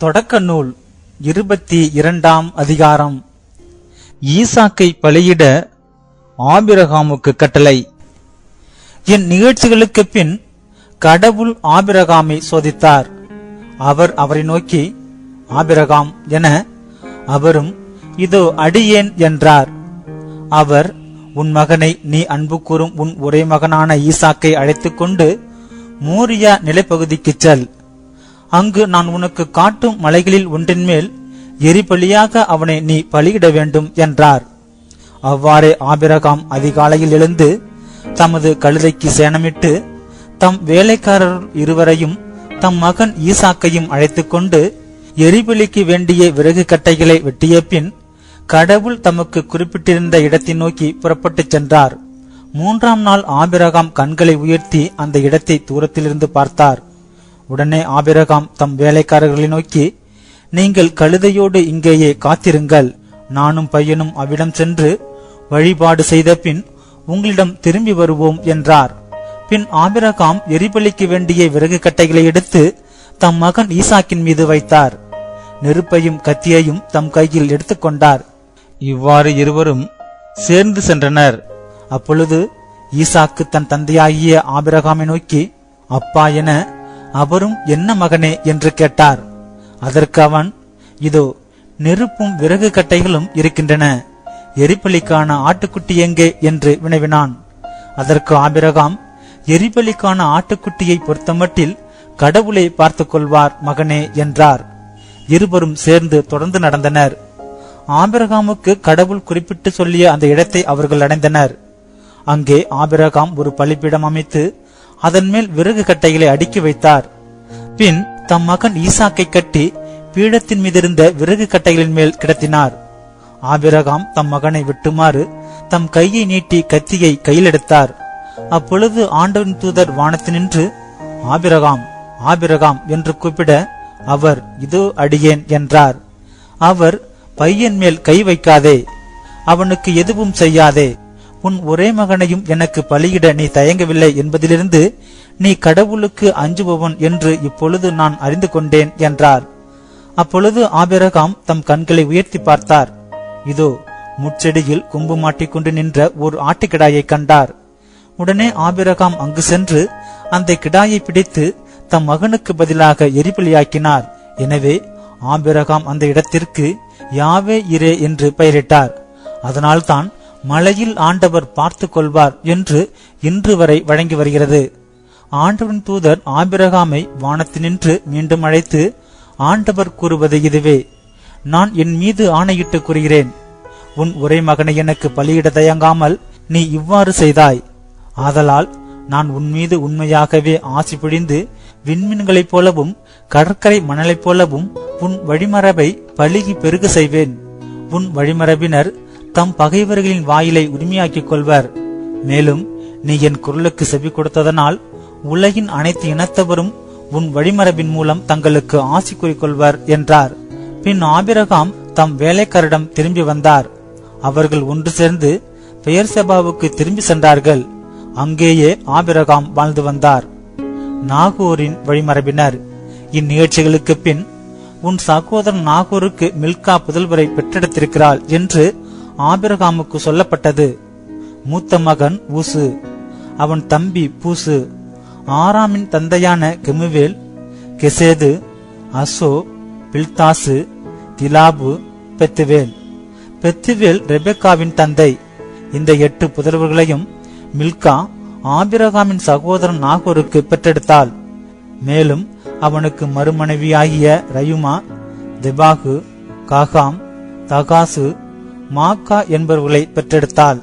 தொடக்க நூல் இருபத்தி இரண்டாம் அதிகாரம். ஈசாக்கை பலியிட ஆபிரகாமுக்கு கட்டளை. என் நிகழ்ச்சிகளுக்கு பின் கடவுள் ஆபிரகாமை சோதித்தார். அவர் அவரை நோக்கி ஆபிரகாம் என அவரும் இதோ அடியேன் என்றார். அவர் உன் மகனை நீ அன்பு கூறும் உன் ஒரே மகனான ஈசாக்கை அழைத்துக் கொண்டு மோரியா நிலைப்பகுதிக்குச் செல். அங்கு நான் உனக்கு காட்டும் மலைகளில் ஒன்றின் மேல் எரிபலியாக அவனை நீ பலியிட வேண்டும் என்றார். அவ்வாறே ஆபிரகாம் அதிகாலையில் எழுந்து தமது கழுதைக்கு சேணமிட்டு தம் வேலைக்காரர் இருவரையும் தம் மகன் ஈசாக்கையும் அழைத்து கொண்டு எரிபலிக்கு வேண்டிய விறகு கட்டைகளை வெட்டிய பின் கடவுள் தமக்கு குறிப்பிட்டிருந்த இடத்தை நோக்கி புறப்பட்டுச் சென்றார். மூன்றாம் நாள் ஆபிரகாம் கண்களை உயர்த்தி அந்த இடத்தை தூரத்திலிருந்து பார்த்தார். உடனே ஆபிரகாம் தம் வேலைக்காரர்களை நோக்கி நீங்கள் கழுதையோடு இங்கேயே காத்திருங்கள். நானும் பையனும் அவ்விடம் சென்று வழிபாடு செய்த பின் உங்களிடம் திரும்பி வருவோம் என்றார். பின் ஆபிரகாம் எரிபலிக்கு வேண்டிய விறகு கட்டைகளை எடுத்து தம் மகன் ஈசாக்கின் மீது வைத்தார். நெருப்பையும் கத்தியையும் தம் கையில் எடுத்துக்கொண்டார் இவ்வாறு இருவரும் சேர்ந்து சென்றனர். அப்பொழுது ஈசாக்கு தன் தந்தையாகிய ஆபிரகாமை நோக்கி அப்பா என அவரும் என்ன மகனே என்று கேட்டார். அதற்கு அவன் இதோ நெருப்பும் விறகு கட்டைகளும் இருக்கின்றன. எரிபலிக்கான ஆட்டுக்குட்டி எங்கே? என்று வினவினான். அதற்கு ஆபிரகாம் எரிபலிக்கான ஆட்டுக்குட்டியை பொறுத்தமட்டில் கடவுளை பார்த்துக் கொள்வார் மகனே என்றார். இருவரும் சேர்ந்து தொடர்ந்து நடந்தனர். ஆபிரகாமுக்கு கடவுள் குறிப்பிட்டு சொல்லிய அந்த இடத்தை அவர்கள் அடைந்தனர். அங்கே ஆபிரகாம் ஒரு பலிப்பிடம் அமைத்து அதன் மேல் விறகு கட்டைகளை அடுக்கி வைத்தார். பின் தம் மகன் ஈசாக்கை கட்டி பீடத்தின் மீதிருந்த விறகு கட்டைகளின் மேல் கிடத்தினார். ஆபிரகாம் தம் மகனை விட்டுமாறு தம் கையை நீட்டி கத்தியை கையில் எடுத்தார். அப்பொழுது ஆண்டவன் தூதர் வானத்தினின்று ஆபிரகாம் ஆபிரகாம் என்று கூப்பிட அவர் இதோ அடியேன் என்றார். அவர் பையன் மேல் கை வைக்காதே அவனுக்கு எதுவும் செய்யாதே உன் ஒரே மகனையும் எனக்கு பலியிட நீ தயங்கவில்லை என்பதிலிருந்து நீ கடவுளுக்கு அஞ்சுபவன் என்று இப்பொழுது நான் அறிந்து கொண்டேன் என்றார். அப்பொழுது ஆபிரகாம் தம் கண்களை உயர்த்தி பார்த்தார். இதோ முட்செடியில் கொம்பு மாட்டிக்கொண்டு நின்ற ஒரு ஆட்டுக்கிடாயை கண்டார். உடனே ஆபிரகாம் அங்கு சென்று அந்த கிடாயை பிடித்து தம் மகனுக்கு பதிலாக எரிபலியாக்கினார். எனவே ஆபிரகாம் அந்த இடத்திற்கு யாவே இரே என்று பெயரிட்டார். அதனால்தான் மலையில் ஆண்டவர் பார்த்து கொள்வார் என்று இன்று வரை வழங்கி வருகிறது. ஆண்டவன் தூதர் ஆபிரகாமை வானத்தினின்று மீண்டும் அழைத்து ஆண்டவர் கூறுவது இதுவே. நான் என் மீது ஆணையிட்டு கூறுகிறேன். உன் ஒரே மகனை எனக்கு பலியிட தயங்காமல் நீ இவ்வாறு செய்தாய். ஆதலால் நான் உன் மீது உண்மையாகவே ஆசி பிழிந்து விண்மீன்களைப் போலவும் கடற்கரை மணலைப் போலவும் உன் வழிமரபை பழுகி பெருக செய்வேன். உன் வழிமரபினர் தம் பகைவர்களின் வாயிலை உரிமையாக்கிக் கொள்வர். மேலும் நீ என் குரலுக்கு செவி கொடுத்ததனால் உலகின் அனைத்து இனத்தவரும் உன் வழிமரபின் மூலம் தங்களுக்கு ஆசி கூறிக்கொள்வர் என்றார். பின் ஆபிரகாம் தம் வேலைக்காரிடம் திரும்பி வந்தார். அவர்கள் ஒன்று சேர்ந்து பெயர் செபாவுக்கு திரும்பி சென்றார்கள். அங்கேயே ஆபிரகாம் வாழ்ந்து வந்தார். நாகூரின் வழிமரபினர். இந்நிகழ்ச்சிகளுக்கு பின் உன் சகோதரன் நாகூருக்கு மில்கா புதல்வரை பெற்றெடுத்திருக்கிறாள் என்று ஆபிரகாமுக்கு சொல்லப்பட்டது. மூத்த மகன் ஊசு அவன் தம்பி பூசு ஆறாமின் தந்தையான கெமுவேல் கெசேது அசோ பில்தாசு திலாபு பெத்துவேல். பெத்துவேல் ரெபெக்காவின் தந்தை. இந்த எட்டு புதல்வர்களையும் மில்கா ஆபிரகாமின் சகோதரன் நாகூருக்கு பெற்றெடுத்தாள். மேலும் அவனுக்கு மறுமனைவியாகிய ரயுமா தெபாகு காகாம் தகாசு மாக்கா என்பவர்களை பெற்றெடுத்தாள்.